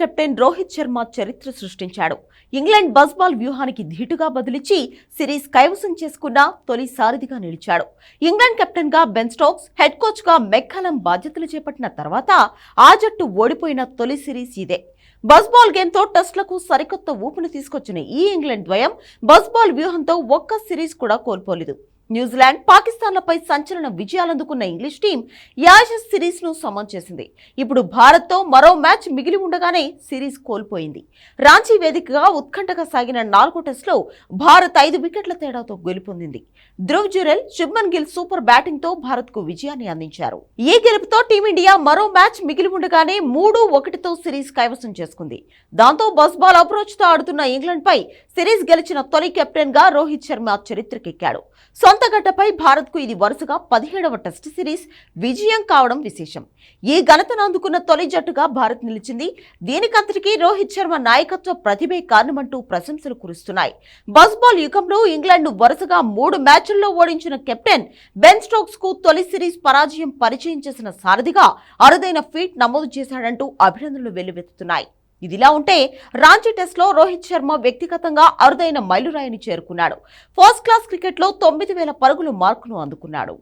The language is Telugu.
కెప్టెన్ రోహిత్ శర్మ చరిత్ర సృష్టించాడు. ఇంగ్లాండ్ బస్బాల్ వ్యూహానికి ధీటుగా బదిలిచ్చి సిరీస్ కైవసం చేసుకున్న తొలి సారథిగా నిలిచాడు. ఇంగ్లాండ్ కెప్టెన్గా బెన్ స్టోక్స్ హెడ్ కోచ్గా మెక్కలం బాధ్యతలు చేపట్టిన తర్వాత ఆ జట్టు ఓడిపోయిన తొలి సిరీస్ ఇదే. బస్బాల్ గేమ్తో టెస్ట్లకు సరికొత్త ఊపును తీసుకొచ్చిన ఈ ఇంగ్లాండ్ ద్వయం బస్బాల్ వ్యూహంతో ఒక్క సిరీస్ కూడా కోల్పోలేదు. న్యూజిలాండ్ పాకిస్తాన్లపై సంచలన విజయాలందుకున్న ఇంగ్లీష్ టీం యాషస్ సిరీస్ను చేసింది. ఇప్పుడు భారత్తో మరో మ్యాచ్ మిగిలి ఉండగానే సిరీస్ కోల్పోయింది. రాంచీ వేదికగా ఉత్కంఠగా సాగిన నాలుగో టెస్టులో భారత్ ఐదు వికెట్ల తేడాతో గెలుపొందింది. ధ్రువ్ జురెల్ శుభ్మన్ గిల్ సూపర్ బ్యాటింగ్తో భారత్కు విజయాన్ని అందించారు. ఈ గెలుపుతో టీమిండియా మరో మ్యాచ్ మిగిలి ఉండగానే మూడు ఒకటితో సిరీస్ కైవసం చేసుకుంది. దాంతో బస్బాల్ అప్రోచ్తో ఆడుతున్న ఇంగ్లాండ్ పై సిరీస్ గెలిచిన తొలి కెప్టెన్గా రోహిత్ శర్మ చరిత్రకెక్కాడు. సొంతగడ్డపై భారత్కు ఇది వరుసగా పదిహేడవ టెస్ట్ సిరీస్ విజయం కావడం విశేషం. ఈ ఘనతను అందుకున్న తొలి జట్టుగా భారత్ నిలిచింది. దీనికంతటికీ రోహిత్ శర్మ నాయకత్వ ప్రతిభే కారణమంటూ ప్రశంసలు కురుస్తున్నాయి. బస్బాల్ యుగంలో ఇంగ్లాండ్ వరుసగా మూడు మ్యాచ్ల్లో ఓడించిన కెప్టెన్ బెన్ స్టోక్స్కు తొలి సిరీస్ పరాజయం పరిచయం చేసిన సారథిగా అరుదైన ఫీట్ నమోదు చేశాడంటూ అభినందనలు వెల్లువెత్తుతున్నాయి. ఇదిలా ఉంటే రాంచీ టెస్ట్లో రోహిత్ శర్మ వ్యక్తిగతంగా అరుదైన మైలురాయిని చేరుకున్నాడు. ఫస్ట్ క్లాస్ క్రికెట్లో తొమ్మిది వేల పరుగులు మార్కును అందుకున్నాడు.